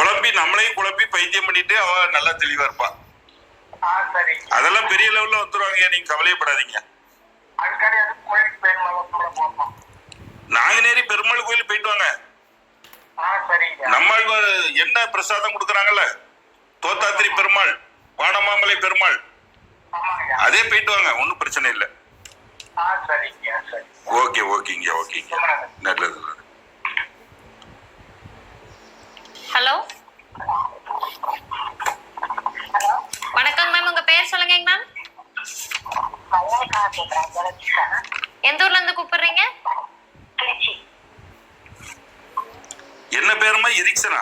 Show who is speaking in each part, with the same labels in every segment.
Speaker 1: குழப்பி நம்மளையும் குழப்பி பைத்தியம் பண்ணிட்டு அவ நல்லா தெளிவா இருப்பா. அதெல்லாம் பெரிய லெவல்ல வந்துருவாங்க நீங்க கவலையப்படாதீங்க. நாங்குநேரி பெருமாள் கோயில் போயிட்டு வாங்க. நம்மாழ்வார் என்ன பிரசாதம் கொடுக்குறாங்கல்ல? தோத்தாத்திரி பெருமாள் வானமாமலை பெருமாள்.
Speaker 2: ஆமாங்க.
Speaker 1: அதே போயிட்டு வாங்க ஒன்றும் பிரச்சனை இல்லை.
Speaker 2: ஆ சரிங்க சரி.
Speaker 1: ஓகே ஓகேங்க ஓகேங்க. நல்லது நல்லது.
Speaker 3: ஹலோ வணக்கம் மேம் உங்க பேர் சொல்லுங்க மேம் எந்த ஊர்ல இருந்து கூப்பிடுறீங்க?
Speaker 1: என்ன பேருமா? எரிக்சனா?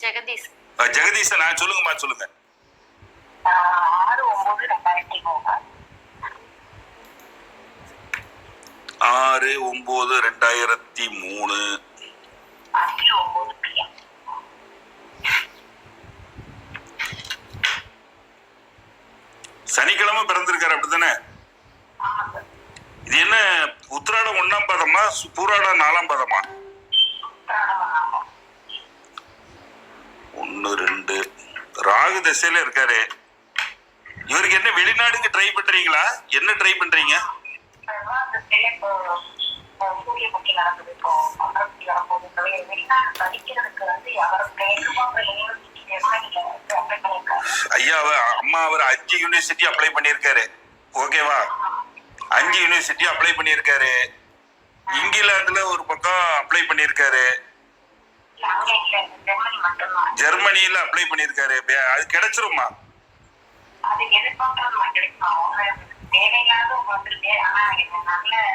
Speaker 3: ஜெகதீஷ்.
Speaker 1: அஹ், ஜெகதீசனா சொல்லுங்கம்மா சொல்லுங்க
Speaker 2: ஆறு ஒன்பது ரெண்டாயிரத்தி மூணு
Speaker 1: ஆறு ஒன்பது ரெண்டாயிரத்தி மூணு
Speaker 2: அஞ்சு ஒன்பது பிஎம்
Speaker 1: சனிக்கிழமை பிறந்திருக்காரு அப்படித்தானே
Speaker 2: ஆமாங்க
Speaker 1: இது என்ன உத்திராடம் ஒண்ணாம் பதமா பூராட நாலாம் பதமா? ஒன்னு ரெண்டு. ராகு திசையில இருக்காரு. இவருக்கு என்ன வெளிநாடுக்கு ட்ரை பண்றீங்களா? என்ன ட்ரை பண்றீங்க? ஐயா அவர் அம்மா அவர் அஞ்சு யூனிவர்சிட்டி அப்ளை பண்ணியிருக்காரு. ஓகேவா அஞ்சு யூனிவர்சிட்டி அப்ளை பண்ணியிருக்காரு. இங்கிலாந்துல ஒரு பக்கம் அப்ளை
Speaker 2: மட்டும்தான்
Speaker 1: ஜெர்மனியில அப்ளை பண்ணியிருக்காரு. பே- அது கிடைச்சிருமா?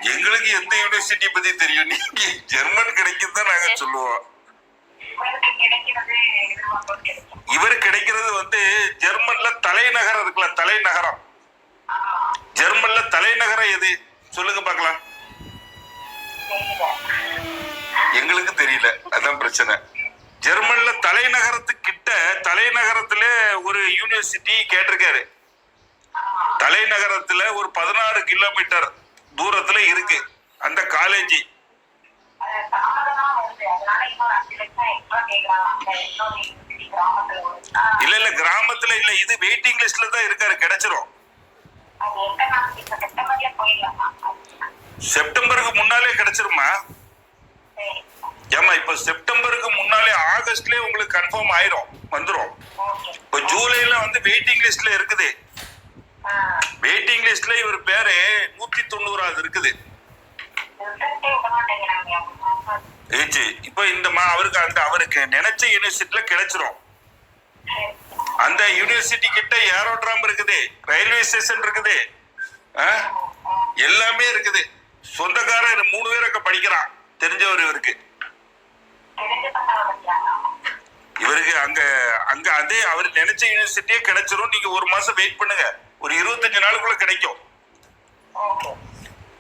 Speaker 1: எங்களுக்கு எந்த யூனிவர்சிட்டி பத்தி தெரியும்? நீங்க ஜெர்மன் கிடைக்கும் தான் நாங்க சொல்லுவோம். இவர் கிடைக்கிறது வந்து ஜெர்மன்ல தலைநகரம் இருக்குல்ல தலைநகரம். ஜெர்மன்ல தலைநகரம் எது? சொல்லுங்க பார்க்கலாம்.
Speaker 2: தெரியல
Speaker 1: எங்களுக்கு தெரியல. அதான் பிரச்சனை. ஜெர்மன்ல தலைநகரத்துக்கிட்ட தலைநகரத்துல ஒரு யூனிவர்சிட்டி கேட்டிருக்காரு. தலைநகரத்துல ஒரு பதினாறு கிலோமீட்டர் தூரத்துல இருக்கு. அந்த காலேஜ் இல்ல இல்ல கிராமத்துல இல்ல. இது வெயிட்டிங் லிஸ்ட்ல தான் இருக்காரு. கிடைச்சிரும். செப்டம்பருக்கு முன்னாலே கிடைச்சிருமா? ஏமா இப்ப செப்டம்பருக்கு முன்னாலே ஆகஸ்ட்லயே உங்களுக்கு கன்ஃபார்ம் ஆயிரும் வந்துரும். இப்ப ஜூலைல வந்து வெயிட்டிங் லிஸ்ட்ல இருக்குது. வெயிட்டிங் லிஸ்ட்ல இவர் பேரு நூத்தி தொண்ணூறாவது இருக்குது. இப்ப இப்போ இந்த மா அவருக்கு அந்த அவருக்கு நினைச்ச யூனிவர்சிட்டில கிடைச்சிரும். அந்த யூனிவர்சிட்டி கிட்ட ஏரோட்ராம் இருக்குது ரயில்வே ஸ்டேஷன் இருக்குது. ஆ? எல்லாமே இருக்குது. சொந்தக்காரன் மூணு பேர் படிக்கிறான். தெரிஞ்சவர் இவருக்கு. இவருக்கு அங்க அங்க அதே அவர் நினைச்ச யூனிவர்சிட்டியே கிடைச்சிரும். நீங்க ஒரு மாசம் வெயிட் பண்ணுங்க. ஒரு இருபத்தஞ்சு நாளுக்குள்ள கிடைக்கும்.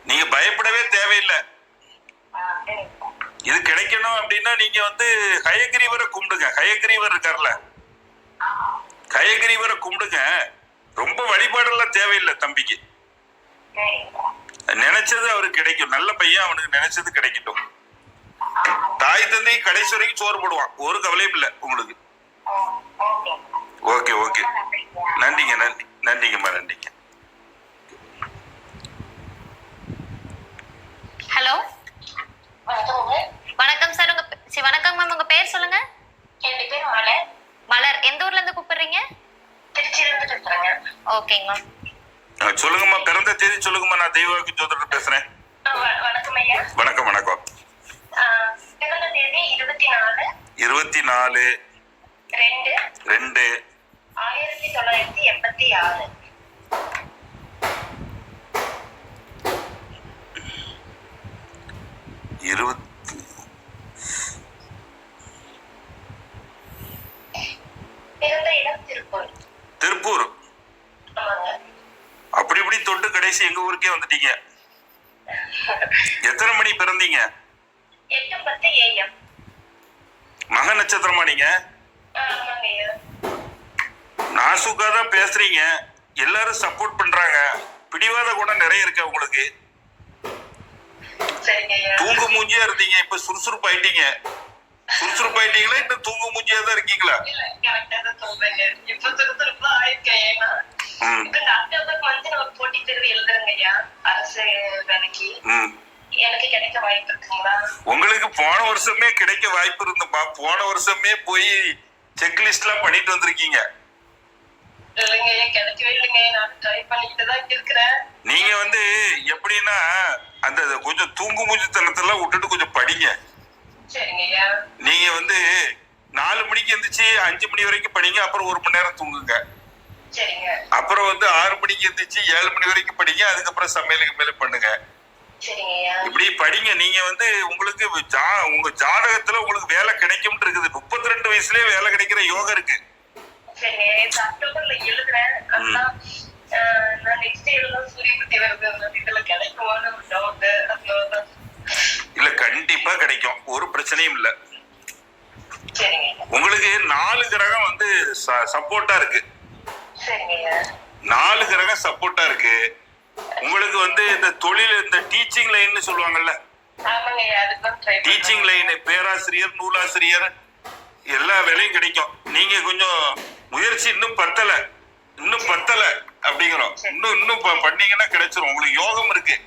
Speaker 1: நீங்க பயப்படவே தேவையில்லை. இது கிடைக்கணும் அப்படின்னா நீங்க வந்து ஹயகிரீவரை கும்பிடுங்க. ஹயகிரீவர் இருக்கார்ல.
Speaker 2: ஆமா
Speaker 1: ஹயகிரீவரை கும்பிடுங்க. ரொம்ப வழிபாடெல்லாம் தேவையில்லை தம்பிக்கு. நினைச்சது அவருக்கு கிடைக்கும். நல்ல பையன் அவனுக்கு நினைச்சது கிடைக்கட்டும். தாய் தந்தை கடைசி வரைக்கும் சோறு போடுவான். ஒரு கவலையும் இல்லை உங்களுக்கு.
Speaker 2: Okay
Speaker 1: okay. நன்றிங்க நன்றி நன்றிங்கம்மா நன்றிங்க.
Speaker 3: ஹலோ? வணக்கம் சார் உங்க வணக்கம் மேம். உங்க பேர் சொல்லுங்க.
Speaker 2: என் பேர் மலர்.
Speaker 3: மலர். எந்த ஊர்ல இருந்து கூப்பிடுறீங்க. ஓகேங்க மேம்.
Speaker 1: சொல்லுங்கம்மா பிறந்த தேதி சொல்லுங்கம்மா நான் தெய்வாக்கு ஜோதிடர் பேசுறேன்.
Speaker 2: வணக்கம் ஐயா.
Speaker 1: வணக்கம் வணக்கம்.
Speaker 2: பிறந்த தேதி இருபத்தி நாலு.
Speaker 1: இருபத்தி நாலு
Speaker 2: ரெண்டு.
Speaker 1: ரெண்டு.
Speaker 2: ஆயிரத்தி தொள்ளாயிரத்தி எண்பத்தி ஆறு
Speaker 1: இருபத்தி
Speaker 2: பிறந்த இடம் திருப்பூர்
Speaker 1: திருப்பூர்
Speaker 2: ஆமாங்க
Speaker 1: அப்படி இப்படி தொட்டு ஊருக்கே வந்துட்டீங்க? எத்தனை மணி பிறந்தீங்க? மக நட்சத்திரமா நீங்க? நாசுக்கா தான் பேசுறீங்க. எல்லாரும் சப்போர்ட் பண்றாங்க. பிடிவாத குணம் நிறைய இருக்கு உங்களுக்கு? தூங்கு மூஞ்சியா இருந்தீங்க இப்ப சுறுசுறுப்பு ஆயிட்டீங்க சுறுசுறுப்பாயிட்டீங்களா இன்னும் தூங்கு மூஞ்சியா தான் இருக்கீங்களா?
Speaker 4: தேர்வு எழுதுறேங்க ஐயா. அரசு வேலைக்கு.
Speaker 1: ம்.
Speaker 4: எனக்கு கிடைக்க வாய்ப்பு இருக்குங்களா
Speaker 1: உங்களுக்கு போன வருஷமே கிடைக்க வாய்ப்பு இருந்தப்பா போன வருஷமே போய் செக்லிஸ்ட்லாம் பண்ணிட்டு வந்திருக்கீங்க.
Speaker 4: இல்லைங்க ஐயா கிடைக்கவே இல்லைங்க நான் ட்ரை பண்ணிக்கிட்டு தான் இருக்கிறேன்.
Speaker 1: நீங்க வந்து எப்படின்னா அந்த கொஞ்சம் தூங்கு மூஞ்சித்தனத்தெல்லாம் விட்டுட்டு கொஞ்சம் படிங்க. நீங்க வந்து நாலு மணிக்கு எந்திரிச்சு அஞ்சு மணி வரைக்கும் படிங்க. அப்புறம் ஒரு மணி நேரம் தூங்குங்க. அப்புறம் வந்து ஆறு மணிக்கு எந்திரிச்சு ஏழு மணி வரைக்கும் படிங்க அதுக்கப்புறம் சமையலுக்கு மேல பண்ணுங்க. இப்படி படிங்க. நீங்க வந்து உங்களுக்கு உங்க ஜாதகத்துல உங்களுக்கு வேலை கிடைக்கும்னு இருக்குது. முப்பத்தி ரெண்டு வயசுலயே வேலை கிடைக்கிற யோகம் இருக்கு. இல்ல கண்டிப்பா கிடைக்கும். ஒரு பிரச்சனையும் இல்ல. உங்களுக்கு நாலு கிரகம் வந்து சப்போர்ட்டா இருக்கு. நாலு கிரகம் சப்போர்ட்டா இருக்கு. உங்களுக்கு வந்து இந்த தொழில் இந்த டீச்சிங் லைன்னு சொல்லுவாங்கல்ல. டீச்சிங் லைன் பேராசிரியர் நூலாசிரியர் எல்லா வேலையும் கிடைக்கும். நீங்க கொஞ்சம் முயற்சி இன்னும் பத்தல. இன்னும் பத்தல அப்படிங்கிறோம். இன்னும் இன்னும் பண்ணீங்கன்னா கிடைச்சிரும். உங்களுக்கு யோகம் இருக்கு.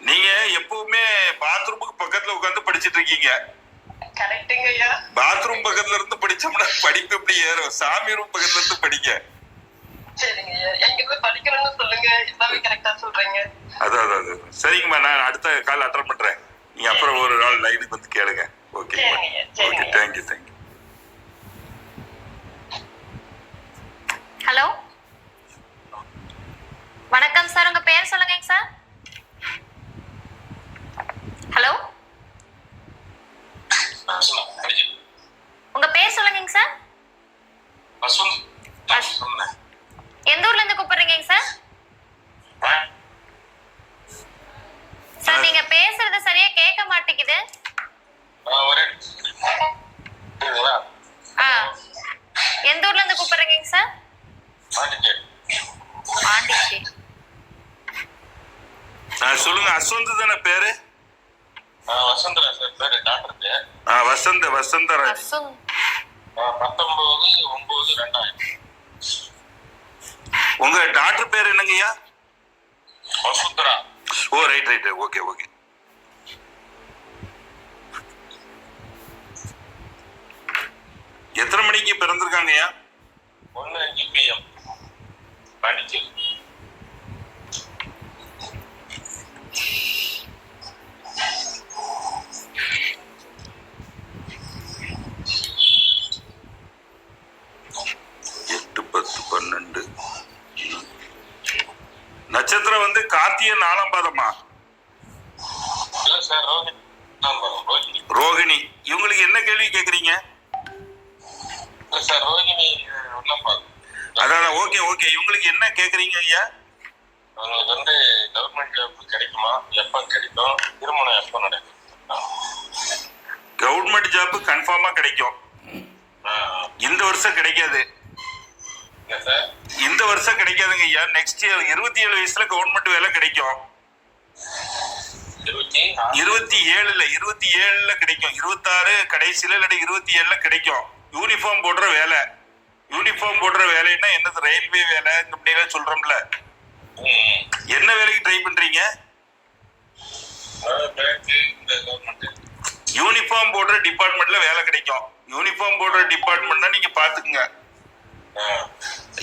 Speaker 1: நீங்க எப்பவுமே பாத்ரூமுக்கு பக்கத்துல உட்கார்ந்து படிச்சிட்டு இருக்கீங்க. பாத்ரூம் பக்கத்துல இருந்து படிச்சோம்னா படிப்பு எப்படி ஏறும்? சாமி ரூம் பக்கத்துல இருந்து படிங்க.
Speaker 4: சரிங்க ஐயா. எங்க போய் படிக்கணும்னு சொல்லுங்க. எல்லாமே கரெக்டா சொல்றீங்க.
Speaker 1: அதான். சரிங்கம்மா நான் அடுத்த கால் அட்டன் பண்றேன். நீங்க அப்புறம் ஒரு நாள் லைனுக்கு வந்து கேளுங்க. Okay. Okay thank you thank you
Speaker 3: hello வணக்கம் சார் உங்க பேர் சொல்லுங்க சார் ஹலோ உங்க பேர் சொல்லுங்க சார். எந்த ஊர்ல இருந்து கூப்பிடுறீங்க சார்? சார் நீங்க பேசுறது சரியா கேட்க மாட்டேங்குது. எந்த ஊர்ல இருந்து கூப்பிடுறீங்க சார்? பாண்டிச்சேரி
Speaker 1: சொல்லுங்க அஸ்வந்த் தானே பேரு?
Speaker 5: வசந்தரா சார்? பேரு டாக்டருக்கு
Speaker 1: ஆ, வசந்த வசந்தராஜ்.
Speaker 5: பத்தொன்பது ஒன்பது ரெண்டாயிரம்.
Speaker 1: உங்க டாக்டர் பேர் என்னங்கய்யா?
Speaker 5: Vasundhara.
Speaker 1: Oh right right okay okay. எத்தனை மணிக்கு பிறந்திருக்காங்கய்யா?
Speaker 5: ஒன்னு அஞ்சு பிஎம் பாண்டிச்சேரி
Speaker 1: எட்டு பத்து பன்னெண்டு நட்சத்திரம் வந்து கார்த்திகை நாலாம் பாதமா
Speaker 5: இல்ல சார் ரோஹித் தான் வரும் ரோஹிணி
Speaker 1: ரோகிணி இவங்களுக்கு என்ன கேள்வி கேக்குறீங்க
Speaker 5: இல்ல சார் ரோஹிணி ஒன்றாம் பாகம்
Speaker 1: அதான் ஓகே ஓகே இவங்களுக்கு என்ன கேக்குறீங்க ஐயா
Speaker 5: அவங்களுக்கு வந்து கவர்மெண்ட் ஜாப் கிடைக்குமா எப்ப கிடைக்கும் திருமணம் எப்ப நடக்கும்
Speaker 1: கவர்மெண்ட் ஜாப் கன்ஃபார்மா கிடைக்கும் இந்த வருஷம் கிடைக்காது. இந்த வருஷம் கிடைக்காதுங்க ஐயா. நெக்ஸ்ட் இயர் இருபத்தி ஏழு வயசுல கவர்மெண்ட் வேலை கிடைக்கும்.
Speaker 5: இருபத்தி
Speaker 1: ஏழுல இருபத்தி ஏழுல கிடைக்கும். இருபத்தாறு கடைசியில இல்லாட்டி இருபத்தி ஏழுல கிடைக்கும். யூனிஃபார்ம் போடுற வேலை. யூனிஃபார்ம் போடுற வேலைன்னா என்னது? ரயில்வே வேலை இந்த இப்படிலாம் சொல்றோம்ல. என்ன வேலைக்கு ட்ரை பண்றீங்க? யூனிஃபார்ம் போடுற டிபார்ட்மெண்ட்ல வேலை கிடைக்கும். யூனிஃபார்ம் போடுற டிபார்ட்மெண்ட்னா நீங்க பாத்துக்குங்க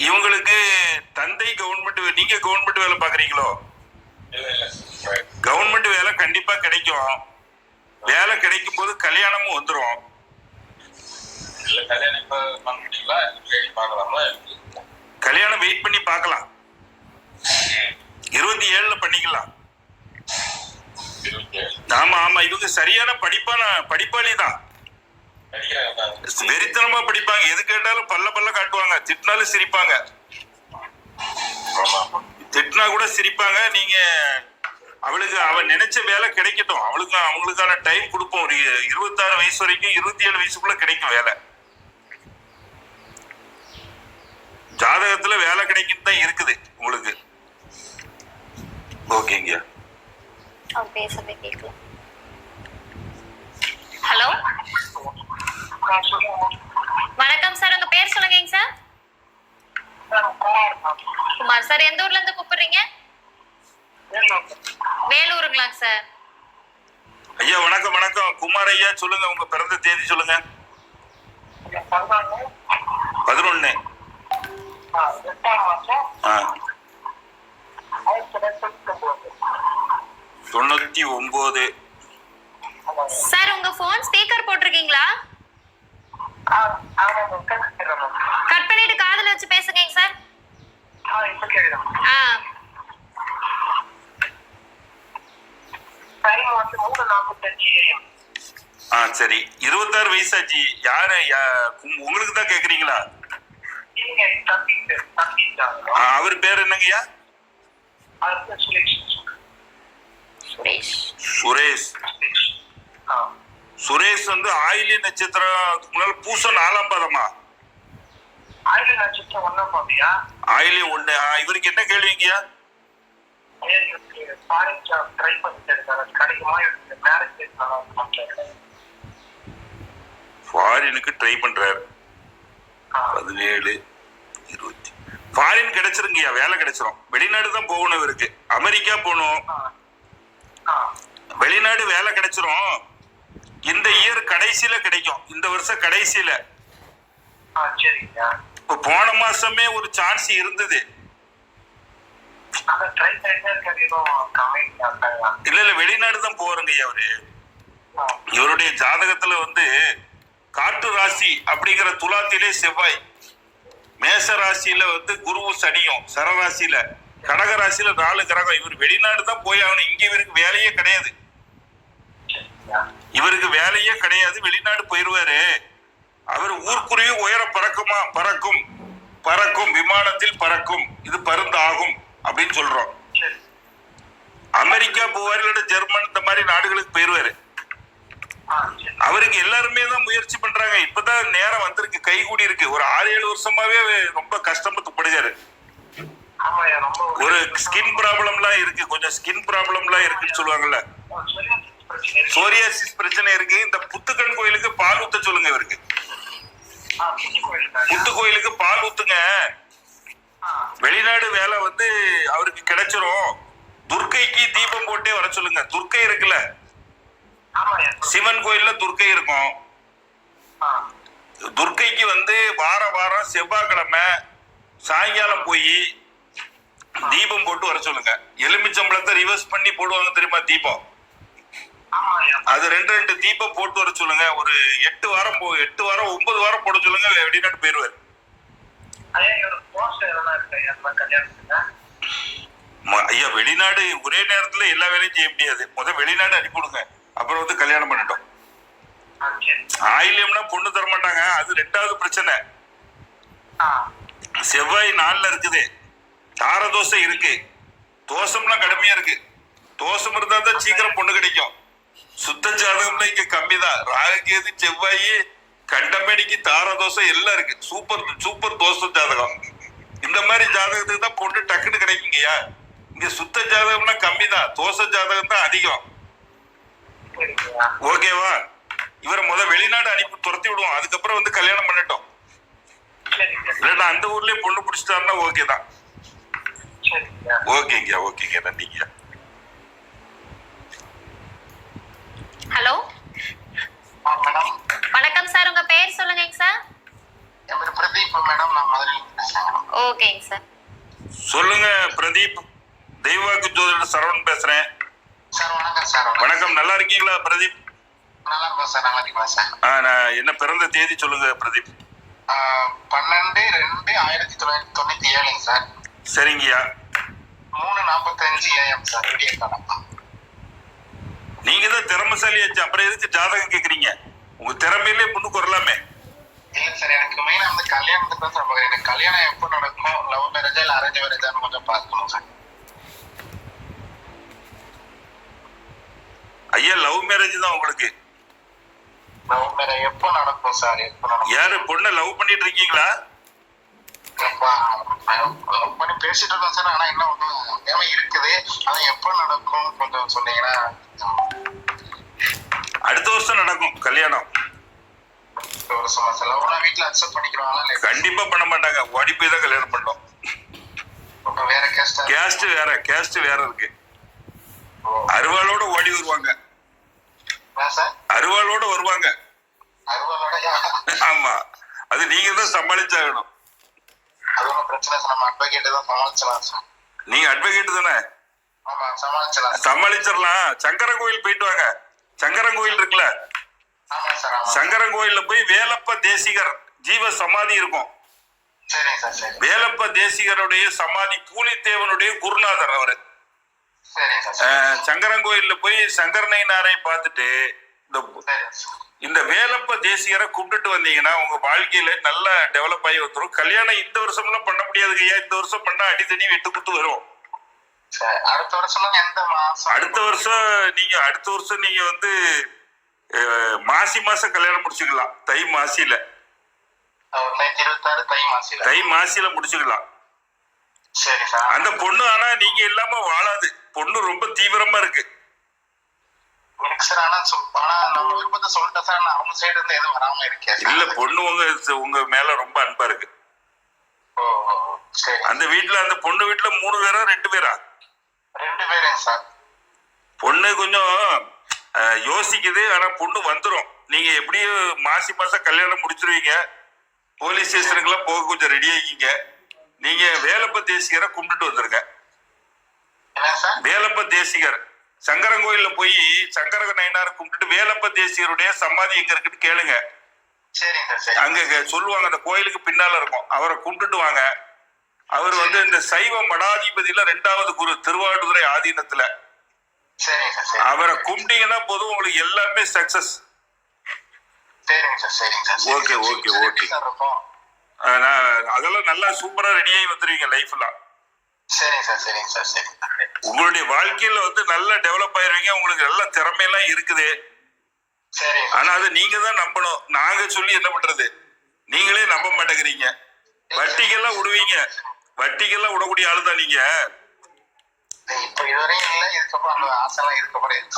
Speaker 1: இவங்களுக்கு தந்தை கவர்மெண்ட் நீங்க கவர்மெண்ட் வேலை பாக்குறீங்களோ கவர்மெண்ட் வேலை கண்டிப்பா கிடைக்கும். வேலை கிடைக்கும் போது கல்யாணமும் வந்துரும்.
Speaker 5: இல்ல கல்யாணம்
Speaker 1: வெயிட் பண்ணி பார்க்கலாம்? இருபத்தி ஏழுல பண்ணிக்கலாம். ஆமா ஆமா இவங்க சரியான படிப்பான படிப்பாளி தான் வெறித்தனமா படிப்பாங்க. எது கேட்டாலும் பல்ல பல்ல காட்டுவாங்க. திட்டினாலும் சிரிப்பாங்க. திட்டினா கூட சிரிப்பாங்க. நீங்க அவளுக்கு அவ நினைச்ச வேலை கிடைக்கட்டும். அவளுக்கு அவங்களுக்கான டைம் கொடுப்போம். ஒரு இருபத்தாறு வயசு வரைக்கும் இருபத்தி ஏழு வயசுக்குள்ள கிடைக்கும் வேலை. ஜாதகத்துல வேலை கிடைக்கும் தான் இருக்குது உங்களுக்கு. ஓகேங்க
Speaker 3: ஹலோ வணக்கம் சார் உங்க பேர் சொல்லுங்கங்க சார்.
Speaker 2: குமார்
Speaker 3: சார் எந்த ஊர்ல இருந்து கூப்பிடுறீங்க?
Speaker 2: வேணும்
Speaker 3: வேலூருங்களாங்க சார்.
Speaker 1: ஐயா வணக்கம் வணக்கம். குமார் ஐயா சொல்லுங்க உங்க பிறந்த தேதி சொல்லுங்க
Speaker 2: பண்ணாங்க
Speaker 1: பதினொன்னு
Speaker 2: எட்டாம் மாசம்
Speaker 1: ஆ
Speaker 2: ஆயிரத்தி தொள்ளாயிரத்தி தொண்ணூத்தி ஒன்பது
Speaker 1: தொண்ணூத்தி ஒன்பது
Speaker 2: ஆமாங்க
Speaker 3: சார் உங்க ஃபோன் ஸ்பீக்கர் போட்டிருக்கீங்களா
Speaker 2: ஆ ஆமாங்க கேட்குறேன் மேம்
Speaker 3: கட் பண்ணிட்டு காதுல வச்சு பேசுங்கங்க சார்
Speaker 2: ஆ இப்போ கேட்குறேன்
Speaker 3: ஆ
Speaker 2: டைம் வந்து மூணு நாற்பத்தஞ்சு ஏஎம்
Speaker 1: ஆ சரி இருபத்தாறு வயசாச்சு யாரு யா- உங்க- உங்களுக்கு தான் கேக்குறீங்களா
Speaker 2: நீங்க தம்பிட்டு தம்பிட்டாங்க
Speaker 1: ஆ,
Speaker 2: அடுத்த சுரேஷ்.
Speaker 3: சுரேஷ்.
Speaker 1: சுரேஷ்.
Speaker 2: ஆ.
Speaker 1: சுரேஷ் வந்து ஆயிலிய நட்சத்திரம் முன்னால பூசம் நாலாம் பாதமா?
Speaker 2: ஆயிரம் நட்சத்திரம் ஒன்றாம் பாப்பியா
Speaker 1: ஆயிலியம் ஒண்ணு இவருக்கு என்ன கேள்விங்கய்யா
Speaker 2: எனக்கு ஃபாரின் ஜாப் ட்ரை பண்ணிட்டு இருக்காங்க அது கிடைக்குமா எனக்கு மேரேஜ் பண்ணுறேன்
Speaker 1: ஃபாரினுக்கு ட்ரை பண்றாரு. பதினேழு இருபத்தி ஃபாரின் கிடைச்சிருங்கய்யா வேலை கிடைச்சிரும். வெளிநாடு தான் போகணும் இவருக்கு. அமெரிக்கா போகணும். வெளிநாடு வேலை கிடைச்சிரும். இந்த இயர் கடைசியில கிடைக்கும். இந்த வருஷம் கடைசியில. இப்ப போன மாசமே ஒரு சான்ஸ் இருந்தது. இல்ல இல்ல வெளிநாடு தான் போறங்க அவரு. இவருடைய ஜாதகத்துல வந்து காட்டு ராசி அப்படிங்கிற துலாத்திலே செவ்வாய். மேச ராசியில வந்து குருவும் சனியும் சரராசியில கடக ராசியில நாலு கிரகம். இவர் வெளிநாடு தான் போய் ஆகணும். இங்க இவருக்கு வேலையே கிடையாது. இவருக்கு வேலையே கிடையாது. வெளிநாடு போயிருவாரு. அவர் ஊர்க்குருவி உயர பறக்குமா? பறக்கும். பறக்கும். விமானத்தில் பறக்கும். இது பருந்து ஆகும் அப்படின்னு சொல்றோம். அமெரிக்கா போவார் இல்லைன்னா ஜெர்மன் இந்த மாதிரி நாடுகளுக்கு போயிருவாரு. அவருக்கு எல்லாருமே தான் முயற்சி பண்றாங்க. இப்பதான் நேரம் வந்திருக்கு. கை கூடி இருக்கு. ஒரு ஆறு ஏழு வருஷமாவே ரொம்ப கஷ்டப்பட்டு
Speaker 2: ரொம்ப
Speaker 1: ஒரு ஸ்கின் ப்ராப்ளம்லாம் இருக்கு. கொஞ்சம் ஸ்கின் ப்ராப்ளம்லாம் இருக்குன்னு சொல்லுவாங்கல்ல. சோரியாசிஸ் பிரச்சனை இருக்கு. இந்த புத்துக்கண் கோயிலுக்கு பால் ஊத்த சொல்லுங்க இவருக்கு. புத்து கோயிலுக்கு? பால் ஊத்துங்க. வெளிநாடு வேலை வந்து அவருக்கு கிடைச்சிரும். துர்க்கைக்கு தீபம் போட்டே வர சொல்லுங்க. துர்க்கை இருக்குல்ல. சிவன் கோயில்ல துர்க்கை இருக்கும். துர்க்கைக்கு வந்து வார வாரம் செவ்வாய்க்கிழமை சாயங்காலம் போய் தீபம் போட்டு வர சொல்லுங்க. எலுமிச்சம்பழத்தை ரிவர்ஸ் பண்ணி போடுவாங்க தெரியுமா தீபம்? அது ரெண்டு ரெண்டு தீபம் போட்டு வர சொல்லுங்க. ஒரு எட்டு வாரம் போ எட்டு வாரம் ஒன்பது வாரம் போட சொல்லுங்க வெளிநாட்டு ம- ஐயா வெளிநாடு ஒரே நேரத்துல எல்லா வேலையும் செய்ய முடியாது. முத வெளிநாடு அனுப்பிவிடுங்க. அப்புறம் வந்து கல்யாணம் பண்ணிட்டோம். ஆயில்யம்னா பொண்ணு தர மாட்டாங்க அது ரெண்டாவது பிரச்சனை. செவ்வாய் நாள்ல இருக்குது. தார தோசை இருக்கு. தோசம்லாம் கடுமையா இருக்கு. தோசம் இருந்தா தான் சீக்கிரம் பொண்ணு கிடைக்கும். சுத்த ஜாதகம்ல இங்க கம்மி தான் ராகுகேது செவ்வாய் கண்டமேடிக்கு தார தோசை எல்லாம் இருக்கு. சூப்பர் சூப்பர் தோசை ஜாதகம். இந்த மாதிரி ஜாதகத்துக்கு தான் பொண்ணு டக்குன்னு கிடைக்குங்கய்யா. இங்க சுத்த ஜாதகம்னா கம்மி தான் தோசை ஜாதகம் தான் அதிகம். ஓகேவா? இவரை முத வெளிநாடு அனுப்பி துரத்தி விடுவோம். அதுக்கப்புறம் வந்து கல்யாணம் பண்ணட்டும். இல்லைன்னா அந்த ஊர்லயே பொண்ணு பிடிச்சிட்டாருன்னா ஓகே தான். ஓகேங்க ஓகேங்க நன்றிங்க
Speaker 3: ஹலோ? வணக்கம் சார். உங்க பேர் சொல்லுங்கங்க சார்.
Speaker 2: என் பேர் பிரதீப் மேடம். நான் மதுரையில் பேசுறேன்
Speaker 3: ஓகேங்க சார்.
Speaker 1: சொல்லுங்க பிரதீப். தெய்வாக்கு ஜோதிடர் சரவணன் பேசுறேன்.
Speaker 2: வணக்கம் சார்
Speaker 1: வணக்கம். நல்லா இருக்கீங்களா பிரதீப்?
Speaker 2: நல்லா இருக்கும் சார் நல்லா இருக்கீங்களா சார்?
Speaker 1: நான் என்ன பிறந்த தேதி சொல்லுங்க பிரதீப்.
Speaker 2: பன்னெண்டு ரெண்டு ஆயிரத்தி தொள்ளாயிரத்தி தொண்ணூத்தி ஏழுங்க சார்.
Speaker 1: சரிங்கய்யா
Speaker 2: மூணு நாற்பத்தஞ்சு ஏஎம் சார்
Speaker 1: நீங்க தான் திறமைசாலியாச்சு அப்புறம் எதுக்கு ஜாதகம் கேக்குறீங்க? உங்க திறமையிலே முன்னுக்கு வரலாமே
Speaker 2: இல்ல சார் எனக்கு மெயினா வந்து கல்யாணத்துக்கு தான் சார். எனக்கு கல்யாணம் எப்போ நடக்கும் லவ் மேரேஜா இல்ல அரேஞ்ச் மேரேஜான்னு கொஞ்சம் பார்க்கணும் சார்.
Speaker 1: ஐயா லவ் மேரேஜ் தான் உங்களுக்கு.
Speaker 2: லவ் மேரேஜ் எப்போ நடக்கும் சார்? எப்போ நடக்கும்?
Speaker 1: யாரு பொண்ணை லவ் பண்ணிட்டு இருக்கீங்களா?
Speaker 2: love பண்ணி பேசிட்டு இருக்கோம் சார் ஆனா இன்னும் ஒன்றும் இருக்குது. ஆனா எப்போ நடக்கும் கொஞ்சம் சொன்னீங்கன்னா
Speaker 1: அடுத்த வருஷம் நடக்கும் கல்யாணம். கண்டிப்பா பண்ண மாட்டாங்க. ஓடி போய் தான் கல்யாணம் பண்ணோம்.
Speaker 6: வேற கேஸ்ட்
Speaker 1: வேற கேஸ்ட் வேற இருக்கு. அருவாளோட ஓடி வருவாங்க. அருவாளோட வருவாங்க. ஆமா. அது நீங்க தான் சமாளிச்சாகணும். நீங்க அட்வொகேட் தானே? சமாளிச்சிடலாம் சங்கரன் கோயில் போயிட்டு வாங்க. சங்கரன் கோயில் இருக்குல்ல சங்கரன் கோயில்ல போய் வேலப்ப தேசிகர் ஜீவ சமாதி இருக்கும். வேலப்ப தேசிகருடைய சமாதி பூலித்தேவனுடைய குருநாதர் அவரு
Speaker 6: சரிங்க சார் சரி.
Speaker 1: அஹ், சங்கரன் கோயில்ல போய் சங்கரனைனாரை பார்த்துட்டு இந்த இந்த வேலப்ப தேசிகரை கும்பிட்டுட்டு வந்தீங்கன்னா உங்க வாழ்க்கையில நல்லா டெவலப் ஆகி வந்துரும். கல்யாணம் இந்த வருஷம்லாம் பண்ண முடியாதுங்க ஐயா. இந்த வருஷம் பண்ணா அடித்தடி வெட்டு குத்து வரும்.
Speaker 6: அடுத்த வருஷம் எந்த மாசம்?
Speaker 1: அடுத்த வருஷம் நீங்க அடுத்த வருஷம் நீங்க வந்து மாசி மாசம் கல்யாணம் முடிச்சுக்கலாம். தை
Speaker 6: மாசில
Speaker 1: தை மாசியில முடிச்சுக்கலாம். அந்த பொண்ணு ஆனா நீங்க இல்லாம வாழாது. பொண்ணு ரொம்ப தீவிரமா இருக்கு. இல்ல பொண்ணு உங்க உங்க மேல ரொம்ப அன்பா இருக்கு. அந்த வீட்டுல அந்த பொண்ணு வீட்டுல மூணு பேரா ரெண்டு பேரா?
Speaker 6: ரெண்டு பேரும் சார்.
Speaker 1: பொண்ணு கொஞ்சம் யோசிக்குது. ஆனா பொண்ணு வந்துரும். நீங்க எப்படியும் மாசி மாசம் கல்யாணம் முடிச்சிருவீங்க. போலீஸ் ஸ்டேஷனுக்குலாம் போக கொஞ்சம் ரெடி ஆகிங்க நீங்க வேலப்ப தேசிகரை
Speaker 6: என்ன சார்?
Speaker 1: வேலப்ப தேசிகர். சங்கரங்கோயில்ல போய் சங்கர நயனார் கும்பிட்டுட்டு வேலப்ப தேசிகருடைய சமாதி எங்க இருக்குன்னு கேளுங்க. அங்க சொல்லுவாங்க அந்த கோயிலுக்கு பின்னால இருக்கும். அவரை கும்பிட்டுட்டு வாங்க. அவர் வந்து இந்த சைவ மடாதிபதியில ரெண்டாவது குரு திருவாடுதுறை ஆதீனத்துல. அவரை கும்பிட்டீங்கன்னா போதும் உங்களுக்கு எல்லாமே சக்சஸ். Okay, okay, okay. அதெல்லாம் நல்லா சூப்பரா ரெடியாகி வந்துருவீங்க லைஃப்ல
Speaker 6: சரிங்க சார் சரிங்க சார்
Speaker 1: உங்களுடைய வாழ்க்கையில வந்து நல்லா டெவலப் ஆயிருவீங்க உங்களுக்கு நல்ல திறமையெல்லாம் இருக்குது. ஆனா அது நீங்க தான் நம்பணும். நாங்க சொல்லி என்ன பண்றது? நீங்களே நம்ப மாட்டேங்கிறீங்க. வட்டிக்கெல்லாம் விடுவீங்க. வட்டிக்கெல்லாம் விடக்கூடிய ஆளு தான் நீங்க.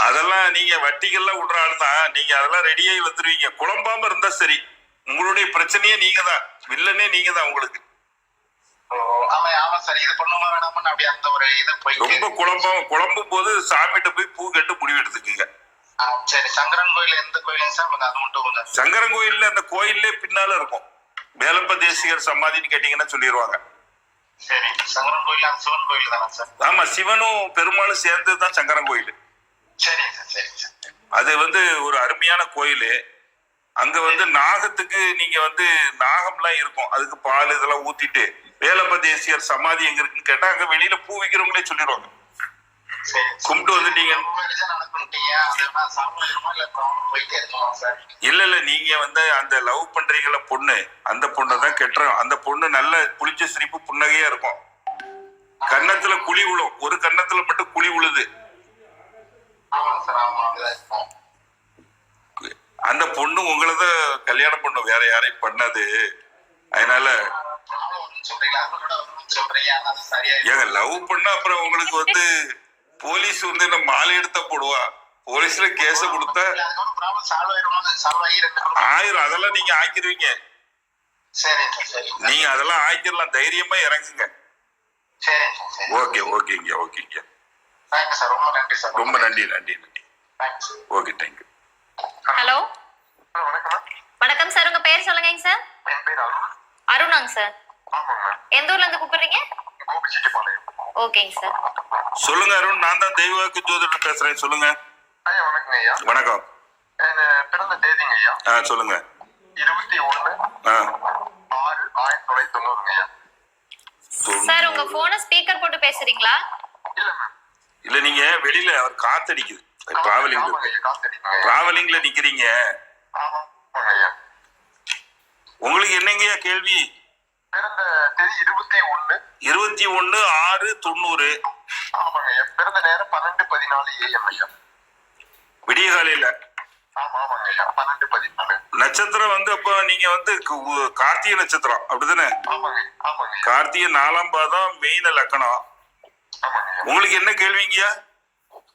Speaker 1: அதெல்லாம் நீங்க வட்டிக்கெல்லாம் விடுற ஆளு தான். நீங்க அதெல்லாம் ரெடியாகி வந்துருவீங்க. குழம்பாம இருந்தா சரி. உங்களுடைய பிரச்சனையே நீங்க தான் வில்லனே நீங்க தான் உங்களுக்கு.
Speaker 6: ஓ, ஆமா ஆமா சார் இது பண்ணுமா வேணாமான்னு அப்படியே அந்த ஒரு இது போயிட்டு
Speaker 1: ரொம்ப குழம்பம் குழம்பும் போது சாமிகிட்ட போய் பூ கட்டு முடிவு எடுத்துக்குங்க.
Speaker 6: ஆ, சரி. சங்கரன் கோயில் எந்த கோயிலுங்க சார் அது மட்டும்
Speaker 1: சங்கரன் கோயில்ல அந்த கோயில்லே பின்னால இருக்கும். வேலப்ப தேசிகர் சமாதின்னு கேட்டீங்கன்னா சொல்லிடுவாங்க
Speaker 6: சரி. சங்கரன் கோயில் அந்த சிவன் கோயில் தானே சார்
Speaker 1: ஆமா சிவனும் பெருமாளும் சேர்ந்தது தான் சங்கரன் கோயில்.
Speaker 6: சார் சார்
Speaker 1: அது வந்து ஒரு அருமையான கோயில். அங்க வந்து நாகத்துக்கு நீங்க வந்து நாகம்லாம் இருக்கும். அதுக்கு பால் இதெல்லாம் ஊத்திட்டு வேலப்ப தேசியர் சமாதி எங்க இருக்குன்னு கேட்டா அங்க வெளியில பூ விக்கிறவங்களே சொல்லிடுவாங்க. கும்பிட்டு
Speaker 6: என்ன சாப்பிடுமா இல்ல
Speaker 1: இல்ல இல்ல நீங்க வந்து அந்த லவ் பண்றீங்கள பொண்ணு அந்த பொண்ணை தான் கெட்டுறோம் அந்த பொண்ணு நல்ல புளிச்ச சிரிப்பு புன்னகையா இருக்கும். கன்னத்துல குழி விழும். ஒரு கன்னத்துல மட்டும் குழி விழுது
Speaker 6: ஆமாங்க சார் ஆமா அப்படிதான் இருக்கும்
Speaker 1: அந்த பொண்ணு உங்களை தான் கல்யாணம் பண்ணும் வேற யாரையும் பண்ணாது. அதனால ஏங்க லவ் பண்ணா அப்புறம் உங்களுக்கு வந்து போலீஸ் வந்து நம்ம மாலை எடுத்தா போடுவா? போலீஸ்ல கேஸ கொடுத்தா
Speaker 6: அதுக்கப்புறம் ப்ராப்ளம் சால்வ் ஆயிருமா
Speaker 1: அதெல்லாம் நீங்க ஆக்கிடுவீங்க நீங்க அதெல்லாம் ஆக்கிடலாம் தைரியமா இறங்குங்க. ஓகே ஓகேங்க ஓகேங்க
Speaker 6: ரொம்ப நன்றி சார்
Speaker 1: ரொம்ப நன்றி நன்றி ஓகே தேங்க்யூ
Speaker 3: ஹலோ.
Speaker 6: வணக்கம்
Speaker 3: வணக்கம் சார் உங்க பேர் சொல்லுங்க சார்.
Speaker 6: என் பேர் அருண்.
Speaker 3: அருணாங்க சார். எந்த ஊர்ல இருந்து கூப்பிடுறீங்க? ஓகேங்க சார்.
Speaker 1: சொல்லுங்க அருண் நான் தான் தெய்வாக்கு ஜோதிடர் பேசுறேன் சொல்லுங்க.
Speaker 6: ஐயா வணக்கம் ஐயா.
Speaker 1: வணக்கம்.
Speaker 6: என் பிறந்த தேதிங்க ஐயா.
Speaker 1: ஆ சொல்லுங்க.
Speaker 6: இருபத்தி ஒண்ணு
Speaker 1: ஆ.
Speaker 6: ஆறு ஆயிரத்தி தொள்ளாயிரத்தி தொண்ணூறுங்க ஐயா.
Speaker 3: சார் உங்க போனை ஸ்பீக்கர் போட்டு பேசுறீங்களா?
Speaker 6: இல்ல மேம்.
Speaker 1: இல்ல நீங்க வெளியில அவர் காத்தடிக்குது. டிராவலிங் டிராவலிங்ல நிக்கிறீங்க. உங்களுக்கு என்னங்கய்யா கேள்வி?
Speaker 6: இருபத்தி ஒண்ணு.
Speaker 1: இருபத்தி ஒண்ணு ஆறு தொண்ணூறு.
Speaker 6: ஆமாங்க பிறந்த நேரம் பன்னெண்டு பதினாலு ஏஎம் ஐயா.
Speaker 1: விடிய காலையில. நட்சத்திரம் வந்து அப்ப நீங்க வந்து கார்த்திகை நட்சத்திரம். அப்படிதானே? கார்த்திகை நாலாம் பாதம் மெயின் லக்கணம். உங்களுக்கு என்ன கேள்விங்கய்யா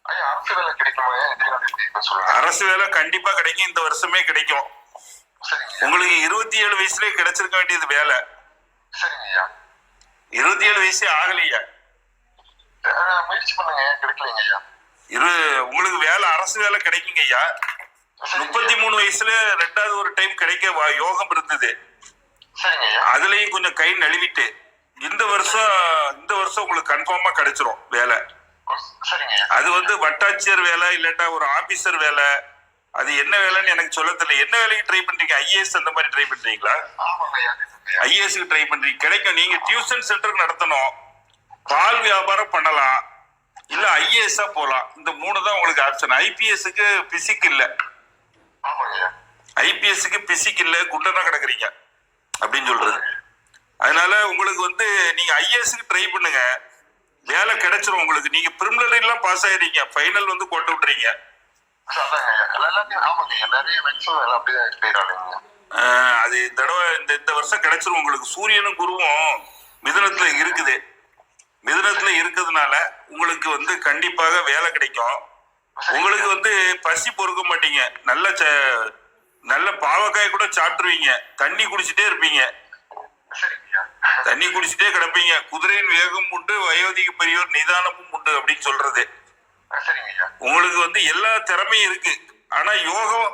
Speaker 6: அரசு வேலை கிடைக்குமா?
Speaker 1: அரசு வேலை கண்டிப்பா கிடைக்கும். இந்த வருஷமே கிடைக்கும். உங்களுக்கு இருபத்தி ஏழு வயசுலயே கிடைச்சிருக்க வேண்டியது வேலை. இருபத்தி ஏழு வயசே ஆகலையா
Speaker 6: முயற்சி பண்ணுங்க. கிடைக்கலைங்க
Speaker 1: இரு உங்களுக்கு வேலை அரசு வேலை கிடைக்குங்க ஐயா. முப்பத்தி. மூணு வயசுல ரெண்டாவது ஒரு டைம் கிடைக்க யோகம் இருந்தது. அதுலயும் கொஞ்சம் கை நழுவிட்டு இந்த வருஷம் இந்த வருஷம் உங்களுக்கு கன்ஃபார்மா கிடைச்சிரும் வேலை. அது வந்து வட்டாட்சியர் வேலை இல்லாட்டா ஒரு ஆபீசர் வேலை. அது என்ன வேலைன்னு எனக்கு சொல்ல தெரியல. என்ன வேலைக்கு ட்ரை பண்றீங்க? ஐஏஎஸ் அந்த மாதிரி ட்ரை பண்றீங்களா. ஐஏஎஸ்க்கு ட்ரை பண்றீங்க. கிடைக்கும். நீங்க டியூஷன் சென்டர் நடத்தணும். பால் வியாபாரம் பண்ணலாம். இல்ல ஐஏஎஸ்ஸா போலாம். இந்த மூணு தான் உங்களுக்கு ஆப்ஷன் ஐபிஎஸ்க்கு பிசிக் இல்ல. ஐபிஎஸ்க்கு பிசிக் இல்ல. குண்டனா கிடக்குறீங்க. அப்படின்னு சொல்றது. அதனால உங்களுக்கு வந்து நீங்க ஐஏஎஸ்க்கு ட்ரை பண்ணுங்க. வேலை கிடைச்சிரும் உங்களுக்கு. நீங்க பிரிமினரி எல்லாம் பாஸ் ஆயிடுறீங்க. ஃபைனல் வந்து கொண்டு விட்டுறீங்க. அது தடவை இந்த இந்த வருஷம் கிடைச்சிரும் உங்களுக்கு. சூரியனும் குருவும் மிதுனத்துல இருக்குது. மிதுனத்துல இருக்கிறதுனால உங்களுக்கு வந்து கண்டிப்பாக வேலை கிடைக்கும். உங்களுக்கு வந்து பசி பொறுக்க மாட்டீங்க. நல்ல நல்ல பாவக்காய் கூட சாப்பிட்டுருவீங்க. தண்ணி குடிச்சிட்டே இருப்பீங்க. தண்ணி குடிச்சிட்டே கிடப்பீங்க. குதிரையின் வேகம் உண்டு வயோதிக பெரியோர் நிதானமும் உண்டு அப்படின்னு சொல்றது. உங்களுக்கு வந்து எல்லா திறமையும் இருக்கு. ஆனா யோகம்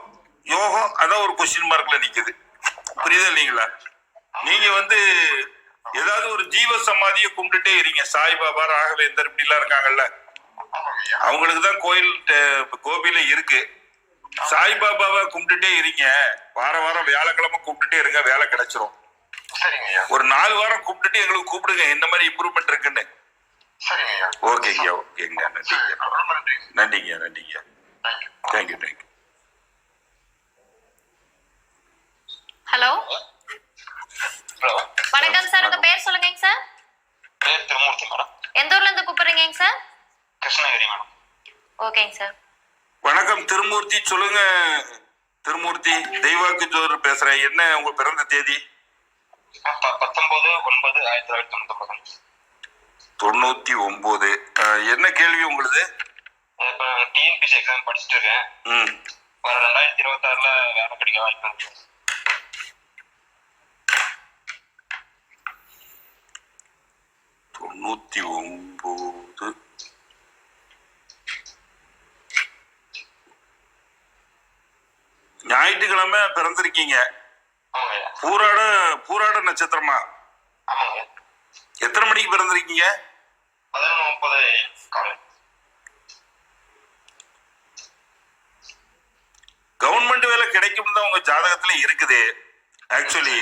Speaker 1: யோகம் அதான் ஒரு கொஸ்டின் மார்க்ல நிக்குது. புரியுதா இல்லைங்களா? நீங்க வந்து ஏதாவது ஒரு ஜீவ சமாதியை கும்பிட்டுட்டே இருங்க. சாய்பாபா ராகவேந்தர் இப்படி எல்லாம் இருக்காங்கல்ல அவங்களுக்கு தான் கோயில் கோபில இருக்கு. சாய்பாபாவை கும்பிட்டுட்டே இருங்க. வார வாரம் வியாழக்கிழமை கும்பிட்டுட்டே இருங்க வேலை கிடைச்சிரும். ஒரு நாலு வாரம் கூப்பிட்டுட்டு எங்களுக்கு கூப்பிடுங்க என்ன மாதிரி இம்ப்ரூவ்மெண்ட் இருக்குன்னு.
Speaker 6: சரிங்க ஐயா.
Speaker 1: ஓகேங்க ஓகேங்க நன்றிங்க
Speaker 6: ரொம்ப நன்றி.
Speaker 1: நன்றிங்க நன்றிங்க
Speaker 6: thank you
Speaker 1: thank you
Speaker 3: hello
Speaker 6: hello
Speaker 3: வணக்கம் சார் உங்க பேர் சொல்லுங்கங்க சார்
Speaker 6: பேர் திருமூர்த்தி மேடம்.
Speaker 3: எந்த ஊர்ல இருந்து கூப்பிடுறீங்க சார்
Speaker 6: கிருஷ்ணகிரி மேடம்.
Speaker 3: ஓகேங்க சார்
Speaker 1: வணக்கம் திருமூர்த்தி சொல்லுங்க. திருமூர்த்தி தெய்வாக்கு ஜோர் பேசுறேன். என்ன உங்க பிறந்த தேதி?
Speaker 6: பத்தொன்பது ஒன்பது ஆயிரத்தி தொள்ளாயிரத்தி தொண்ணூத்தி
Speaker 1: தொண்ணூத்தி ஒன்பது. என்ன கேள்வி உங்களுது?
Speaker 6: இப்போ டிஎன்பிசி எக்ஸாம் படிச்சுட்டு இருக்கேன். வர ரெண்டாயிரத்தி இருபத்தி ஆறுல வேலை கிடைக்க வாய்ப்பு இருக்கு.
Speaker 1: தொண்ணூத்தி ஒன்பது. ஞாயிற்றுக்கிழமை பிறந்திருக்கீங்க. பூராட பூராட நட்சத்திரமா? எத்தனை மணிக்கு பிறந்திருக்கீங்க? கவர்மெண்ட் வேலை கிடைக்கும் தான் உங்க ஜாதகத்துல இருக்குது. ஆக்சுவலி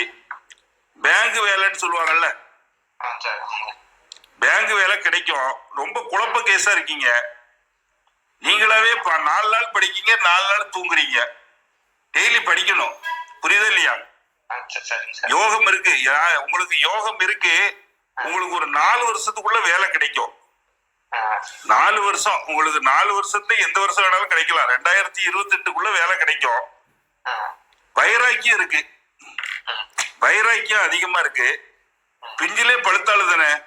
Speaker 1: பேங்க் வேலைன்னு சொல்லுவாங்கல்ல. பேங்க் வேலை கிடைக்கும். ரொம்ப குழப்ப கேஸா இருக்கீங்க. நீங்களாவே நாலு நாள் படிக்கீங்க நாலு நாள் தூங்குறீங்க. டெய்லி படிக்கணும். புரியுதா இல்லையா? யோகம் இருக்கு. உங்களுக்கு யோகம் இருக்கு. உங்களுக்கு ஒரு நாலு வருஷத்துக்குள்ள வேலை கிடைக்கும். நாலு வருஷம். உங்களுக்கு நாலு வருஷத்துல எந்த வருஷம் வேணாலும் கிடைக்கலாம். ரெண்டாயிரத்தி இருபத்தி எட்டுக்குள்ள வேலை கிடைக்கும். வைராக்கியம் இருக்கு. வைராக்கியம் அதிகமா இருக்கு. பிஞ்சிலே பழுத்தாளு தானே?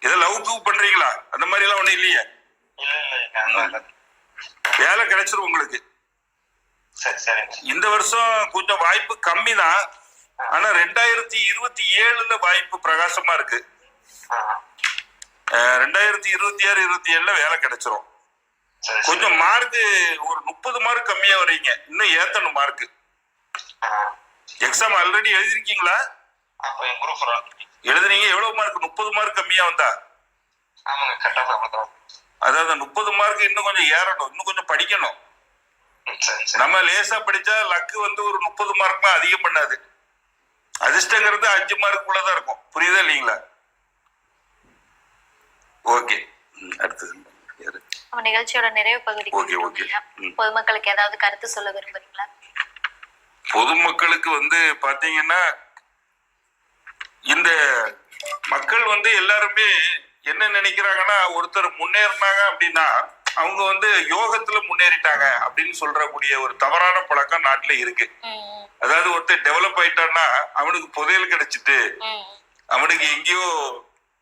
Speaker 1: இதை லவ் கூ பண்றீங்களா? அந்த மாதிரி எல்லாம் ஒண்ணும் இல்லையே. வேலை கிடைச்சிரும் உங்களுக்கு.
Speaker 6: சரி சரிங்க
Speaker 1: இந்த வருஷம் கொஞ்சம் வாய்ப்பு கம்மி தான் ஆனா ரெண்டாயிரத்தி இருபத்தி ஏழுல வாய்ப்பு பிரகாசமா இருக்கு. ரெண்டாயிரத்தி இருபத்தி ஆறு இருபத்தி ஏழுல வேலை கிடைச்சிரும்.
Speaker 6: சரி சரி.
Speaker 1: கொஞ்சம் மார்க் ஒரு முப்பது மார்க் கம்மியா வர்றீங்க இன்னும் ஏத்தணும் மார்க் எக்ஸாம் ஆல்ரெடி எழுதிருக்கீங்களா? எழுதுனீங்க எவ்வளவு மார்க்? முப்பது மார்க் கம்மியா வந்தா? அதாவது முப்பது மார்க் இன்னும் கொஞ்சம் ஏறணும் இன்னும் கொஞ்சம் படிக்கணும். நம்ம லேசா படிச்சா லக்கு வந்து ஒரு முப்பது மார்க்னா அதிகம் பண்ணாது. அதிர்ஷ்டங்கிறது அஞ்சு மார்க்குள்ளதான் இருக்கும். புரியுதா இல்லைங்களா? ஓகே. அடுத்தது.
Speaker 3: நிகழ்ச்சியோட நிறைவு
Speaker 1: okay.
Speaker 3: ஐயா.
Speaker 1: ம்.
Speaker 3: பொதுமக்களுக்கு ஏதாவது கருத்து சொல்ல விரும்புறீங்களா?
Speaker 1: பொதுமக்களுக்கு வந்து பாத்தீங்கன்னா இந்த மக்கள் வந்து எல்லாருமே என்ன நினைக்கிறாங்கன்னா ஒருத்தர் முன்னேறினாங்க அப்படின்னா அவங்க வந்து யோகத்துல முன்னேறிட்டாங்க அப்படின்னு சொல்றக்கூடிய ஒரு தவறான பழக்கம் நாட்டுல இருக்கு. அதாவது ஒருத்தர் டெவலப் ஆயிட்டான்னா அவனுக்கு புதையல் கிடைச்சிட்டு அவனுக்கு எங்கேயோ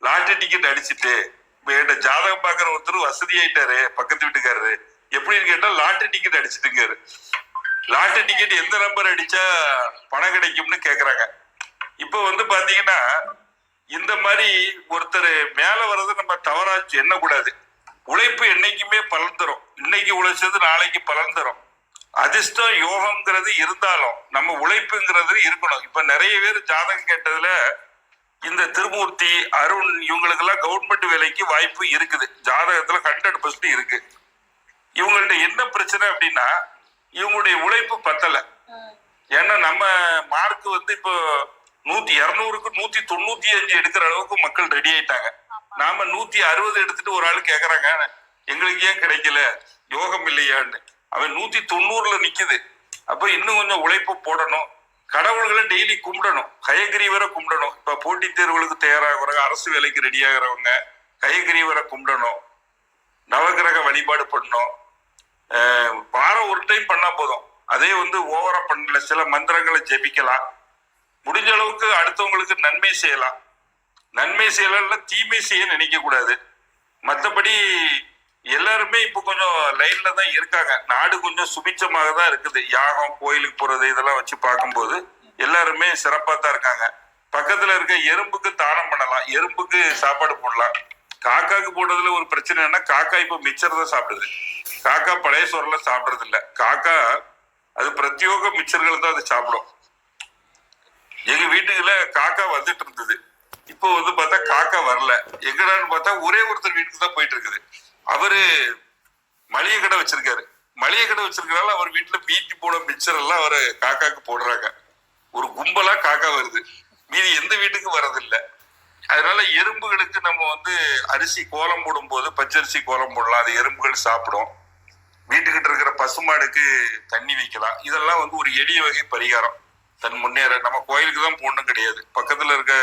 Speaker 1: லாட்டரி டிக்கெட் அடிச்சிட்டு என்கிட்ட ஜாதகம் பாக்குற ஒருத்தர் வசதி ஆயிட்டாரு பக்கத்து வீட்டுக்காரரு. எப்படின்னு கேட்டா லாட்டரி டிக்கெட் அடிச்சிட்டுங்காரு லாட்டரி டிக்கெட் எந்த நம்பர் அடிச்சா பணம் கிடைக்கும்னு கேக்குறாங்க. இப்ப வந்து பாத்தீங்கன்னா இந்த மாதிரி ஒருத்தர் மேல வர்றது நம்ம தவறா எண்ணக்கூடாது உழைப்பு என்னைக்குமே பலன் தரும் இன்னைக்கு உழைச்சது நாளைக்கு பலன் தரும் அதிர்ஷ்டம் யோகம்ங்கிறது இருந்தாலும் நம்ம உழைப்புங்கிறது இருக்கணும். இப்ப நிறைய பேர் ஜாதகம் கேட்டதுல இந்த திருமூர்த்தி அருண் இவங்களுக்கெல்லாம் கவர்மெண்ட் வேலைக்கு வாய்ப்பு இருக்குது. ஜாதகத்துல ஹண்ட்ரட் பர்சன்ட் இருக்கு. இவங்கள்ட்ட என்ன பிரச்சனை அப்படின்னா இவங்களுடைய உழைப்பு பத்தல. ஏன்னா நம்ம மார்க் வந்து இப்போ நூத்தி இரநூறுக்கு நூத்தி தொண்ணூத்தி அஞ்சு எடுக்கிற அளவுக்கு மக்கள் ரெடி ஆயிட்டாங்க. நாம நூத்தி அறுபது எடுத்துட்டு ஒரு ஆள் கேக்குறாங்க எங்களுக்கு ஏன் கிடைக்கல? யோகம் இல்லையான்னு. அவன் நூத்தி தொண்ணூறுல நிக்குது. அப்ப இன்னும் கொஞ்சம் உழைப்பு போடணும். கடவுள்களை டெய்லி கும்பிடணும். கயகிரீவரை கும்பிடணும். இப்ப போட்டித் தேர்வுகளுக்கு தயாராகிறவங்க அரசு வேலைக்கு ரெடி ஆகிறவங்க கயகிரீவரை கும்பிடணும். நவகிரக வழிபாடு பண்ணணும். வாரம் ஒரு டைம் பண்ணா போதும். அதே வந்து ஓவரா பண்ணல. சில மந்திரங்களை ஜெபிக்கலாம். முடிஞ்ச அளவுக்கு அடுத்தவங்களுக்கு நன்மை செய்யலாம். நன்மை செய்யலாம் தீமை செய்ய நினைக்க கூடாது மற்றபடி எல்லாருமே இப்போ கொஞ்சம் லைன்ல தான் இருக்காங்க. நாடு கொஞ்சம் சுபிச்சமாக தான் இருக்குது. யாகம் கோயிலுக்கு போறது இதெல்லாம் வச்சு பார்க்கும்போது எல்லாருமே சிறப்பாக தான் இருக்காங்க. பக்கத்துல இருக்க எறும்புக்கு தானம் பண்ணலாம். எறும்புக்கு சாப்பாடு போடலாம். காக்காக்கு போடுறதுல ஒரு பிரச்சனைன்னா காக்கா இப்போ மிச்சர் தான் சாப்பிடுது. காக்கா பழைய சோறுல சாப்பிடுறது இல்ல. காக்கா அது பிரத்யோக மிச்சர்கள் தான் அது சாப்பிடும். எங்க வீட்டுக்குள்ள காக்கா வந்துட்டு இருந்தது. இப்போ வந்து பார்த்தா காக்கா வரல. எங்கடான்னு பார்த்தா ஒரே ஒருத்தர் வீட்டுக்கு தான் போயிட்டு இருக்குது அவரு மளிகை கடை வச்சிருக்காரு. மளிகை கடை வச்சிருக்கனால அவர் வீட்டுல மீட்டி போட மிச்சர் எல்லாம் அவரு காக்காக்கு போடுறாங்க. ஒரு கும்பலா காக்கா வருது. மீதி எந்த வீட்டுக்கு வர்றதில்லை. அதனால எறும்புகளுக்கு நம்ம வந்து அரிசி கோலம் போடும்போது பச்சரிசி கோலம் போடலாம். அது எறும்புகள் சாப்பிடும். வீட்டுக்கிட்ட இருக்கிற பசுமாடுக்கு தண்ணி வைக்கலாம். இதெல்லாம் வந்து ஒரு எளிய வகை பரிகாரம். தன் முன்னேற. நம்ம கோயிலுக்கு தான் போடணும் கிடையாது. பக்கத்துல இருக்க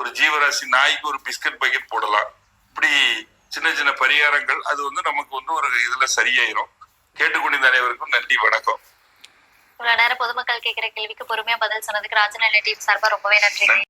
Speaker 1: ஒரு ஜீவராசி நாய்க்கு ஒரு பிஸ்கட் பாக்கெட் போடலாம். இப்படி சின்ன சின்ன பரிகாரங்கள் அது வந்து நமக்கு வந்து ஒரு இதுல சரியாயிரும். கேட்டுக்கொண்டிருந்த அனைவருக்கும் நன்றி வணக்கம்.
Speaker 3: இவ்வளவு நேரம் பொதுமக்கள் கேட்கிற கேள்விக்கு பொறுமையா பதில் சொன்னதுக்கு ராஜநெல்லை டீம் சார்பா ரொம்பவே நன்றி.